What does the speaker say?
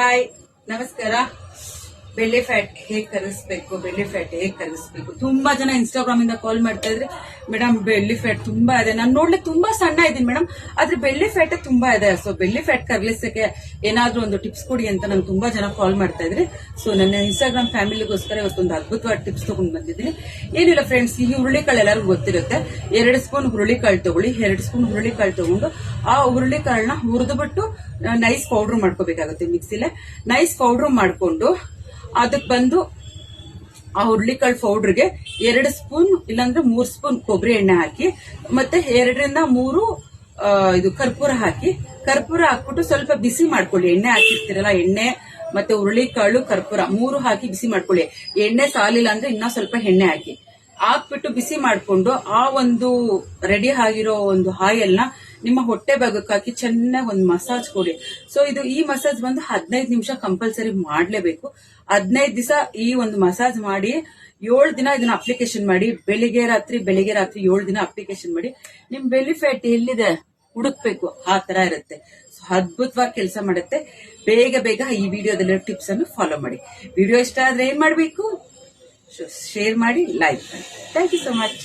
Hi ನಮಸ್ಕಾರ. Belle fat ಹೇಗೆ ಕರಗಿಸ್ಬೇಕು Belle fat ಹೇಗೆ ಕರಗಿಸ್ಬೇಕು ತುಂಬಾ ಜನ ಇನ್ಸ್ಟಾಗ್ರಾಮ್ ಇಂದ ಕಾಲ್ ಮಾಡ್ತಾ ಇದ್ರೆ ಮೇಡಮ್, ಬೆಳ್ಳಿ ಫ್ಯಾಟ್ ತುಂಬಾ ಇದೆ. ನಾನು ನೋಡ್ಲಿಕ್ಕೆ ತುಂಬಾ ಸಣ್ಣ ಇದ್ದೀನಿ ಮೇಡಮ್, ಆದ್ರೆ ಬೆಳ್ಳಿ ಫ್ಯಾಟ್ ತುಂಬಾ ಇದೆ. ಸೊ ಬೆಳ್ಳಿ ಫ್ಯಾಟ್ ಕರ್ಲಿಸಕ್ಕೆ ಏನಾದ್ರೂ ಒಂದು ಟಿಪ್ಸ್ ಕೊಡಿ ಅಂತ ನಾನು ತುಂಬಾ ಜನ ಕಾಲ್ ಮಾಡ್ತಾ ಇದ್ರಿ. ಸೊ ನನ್ನ ಇನ್ಸ್ಟಾಗ್ರಾಮ್ ಫ್ಯಾಮಿಲಿಗೋಸ್ಕರ ಇವತ್ತೊಂದು ಅದ್ಭುತವಾದ ಟಿಪ್ಸ್ ತಗೊಂಡ್ ಬಂದಿದ್ದೀನಿ. ಏನಿಲ್ಲ ಫ್ರೆಂಡ್ಸ್ ಈ ಹುರುಳಿಕಾಳು ಎಲ್ಲರಿಗೂ ಗೊತ್ತಿರುತ್ತೆ. ಎರಡು ಸ್ಪೂನ್ ಹುರುಳಿಕಾಳು ತಗೊಳ್ಳಿ. ಎರಡು ಸ್ಪೂನ್ ಹುರುಳಿಕಾಳು ತಗೊಂಡು ಆ ಹುರುಳಿಕಾಳನ್ನ ಹುರಿದು ಬಿಟ್ಟು ನೈಸ್ ಪೌಡರ್ ಮಾಡ್ಕೋಬೇಕಾಗುತ್ತೆ ಮಿಕ್ಸಿಲೆ ನೈಸ್ ಪೌಡರ್ ಮಾಡ್ಕೊಂಡು ಅದಕ್ಕೆ ಬಂದು ಆ ಹುರುಳಿಕಾಳು ಪೌಡರ್ಗೆ ಎರಡು ಸ್ಪೂನ್ ಇಲ್ಲಾಂದ್ರೆ ಮೂರ್ ಸ್ಪೂನ್ ಕೊಬ್ಬರಿ ಎಣ್ಣೆ ಹಾಕಿ, ಮತ್ತೆ ಎರಡರಿಂದ ಮೂರು ಇದು ಕರ್ಪೂರ ಹಾಕಿ, ಕರ್ಪೂರ ಹಾಕ್ಬಿಟ್ಟು ಸ್ವಲ್ಪ ಬಿಸಿ ಮಾಡ್ಕೊಳ್ಳಿ. ಎಣ್ಣೆ ಹಾಕಿರ್ತೀರಲ್ಲ, ಎಣ್ಣೆ ಮತ್ತೆ ಹುರುಳಿಕಾಳು, ಕರ್ಪೂರ ಮೂರು ಹಾಕಿ ಬಿಸಿ ಮಾಡ್ಕೊಳ್ಳಿ. ಎಣ್ಣೆ ಸಾಲಿಲ್ಲ ಅಂದ್ರೆ ಇನ್ನೂ ಸ್ವಲ್ಪ ಎಣ್ಣೆ ಹಾಕಿ. ಹಾಕ್ಬಿಟ್ಟು ಬಿಸಿ ಮಾಡಿಕೊಂಡು ಆ ಒಂದು ರೆಡಿ ಆಗಿರೋ ಒಂದು ಹಾಯಲ್ನ ನಿಮ್ಮ ಹೊಟ್ಟೆ ಭಾಗಕ್ಕೆ ಹಾಕಿ ಚೆನ್ನಾಗಿ ಒಂದು ಮಸಾಜ್ ಕೊಡಿ. ಸೊ ಇದು ಈ ಮಸಾಜ್ ಬಂದು ಹದಿನೈದು ನಿಮಿಷ ಕಂಪಲ್ಸರಿ ಮಾಡಲೇಬೇಕು. ಹದಿನೈದು ದಿವಸ ಈ ಒಂದು ಮಸಾಜ್ ಮಾಡಿ, ಏಳು ದಿನ ಇದನ್ನ ಅಪ್ಲಿಕೇಶನ್ ಮಾಡಿ, ಬೆಳಿಗ್ಗೆ ರಾತ್ರಿ ಬೆಳಿಗ್ಗೆ ರಾತ್ರಿ ಏಳು ದಿನ ಅಪ್ಲಿಕೇಶನ್ ಮಾಡಿ, ನಿಮ್ ಬೆಲಿ ಫ್ಯಾಟ್ ಎಲ್ಲಿದೆ? ಹುಡುಕ್ಬೇಕು. ಆ ತರ ಇರುತ್ತೆ. ಸೊ ಅದ್ಭುತವಾಗಿ ಕೆಲಸ ಮಾಡುತ್ತೆ. ಬೇಗ ಬೇಗ ಈ ವಿಡಿಯೋದಲ್ಲಿರೋ ಟಿಪ್ಸ್ ಅನ್ನು ಫಾಲೋ ಮಾಡಿ. ವಿಡಿಯೋ ಇಷ್ಟ ಆದ್ರೆ ಏನ್ ಮಾಡ್ಬೇಕು? ಶೇರ್ ಮಾಡಿ ಲೈಕ್ ಮಾಡಿ. Thank you so much